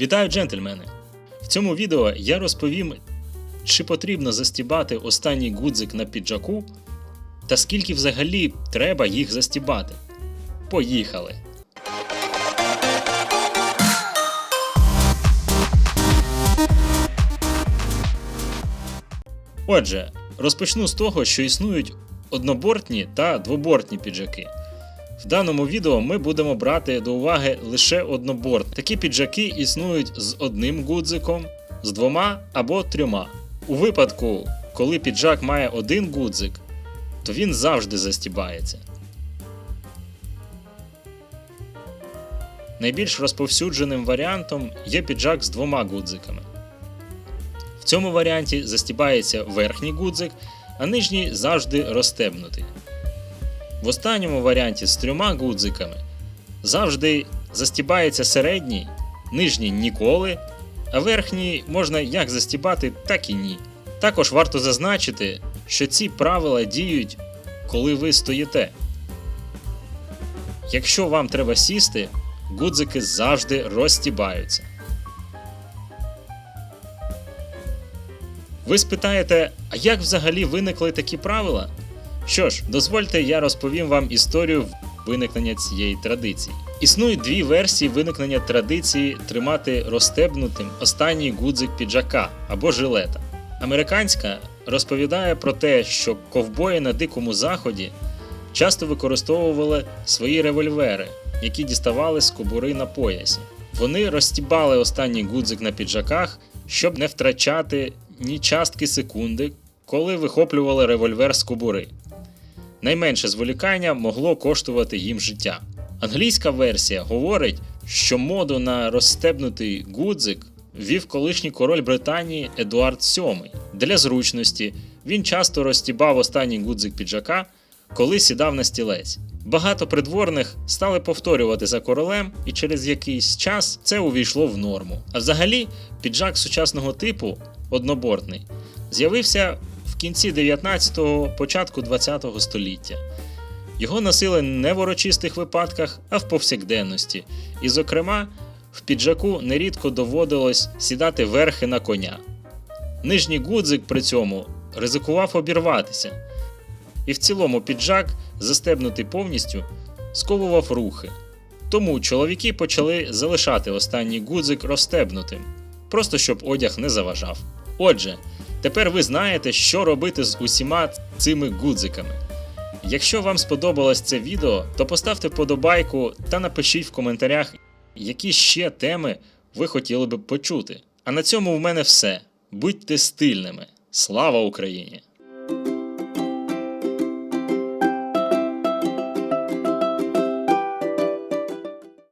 Вітаю, джентльмени! В цьому відео я розповім, чи потрібно застібати останній гудзик на піджаку, та скільки взагалі треба їх застібати. Поїхали! Отже, розпочну з того, що існують однобортні та двобортні піджаки. В даному відео ми будемо брати до уваги лише одноборт. Такі піджаки існують з одним гудзиком, з двома або трьома. У випадку, коли піджак має один гудзик, то він завжди застібається. Найбільш розповсюдженим варіантом є піджак з двома гудзиками. В цьому варіанті застібається верхній гудзик, а нижній завжди розстебнутий. В останньому варіанті з трьома гудзиками завжди застібається середній, нижній ніколи, а верхній можна як застібати, так і ні. Також варто зазначити, що ці правила діють, коли ви стоїте. Якщо вам треба сісти, гудзики завжди розстібаються. Ви спитаєте, а як взагалі виникли такі правила? Що ж, дозвольте, я розповім вам історію виникнення цієї традиції. Існують дві версії виникнення традиції тримати розстебнутим останній гудзик піджака або жилета. Американська розповідає про те, що ковбої на дикому заході часто використовували свої револьвери, які діставали з кобури на поясі. Вони розстібали останній гудзик на піджаках, щоб не втрачати ні частки секунди, коли вихоплювали револьвер з кобури. Найменше зволікання могло коштувати їм життя. Англійська версія говорить, що моду на розстебнутий гудзик ввів колишній король Британії Едуард VII. Для зручності він часто розстібав останній гудзик піджака, коли сідав на стілець. Багато придворних стали повторювати за королем, і через якийсь час це увійшло в норму. А взагалі, піджак сучасного типу однобортний з'явився кінці 19-го, початку 20-го століття. Його носили не в урочистих випадках, а в повсякденності. І, зокрема, в піджаку нерідко доводилось сідати верхи на коня. Нижній гудзик при цьому ризикував обірватися. І в цілому піджак, застебнутий повністю, сковував рухи. Тому чоловіки почали залишати останній гудзик розстебнутим, просто щоб одяг не заважав. Отже, тепер ви знаєте, що робити з усіма цими гудзиками. Якщо вам сподобалось це відео, то поставте вподобайку та напишіть в коментарях, які ще теми ви хотіли би почути. А на цьому в мене все. Будьте стильними. Слава Україні!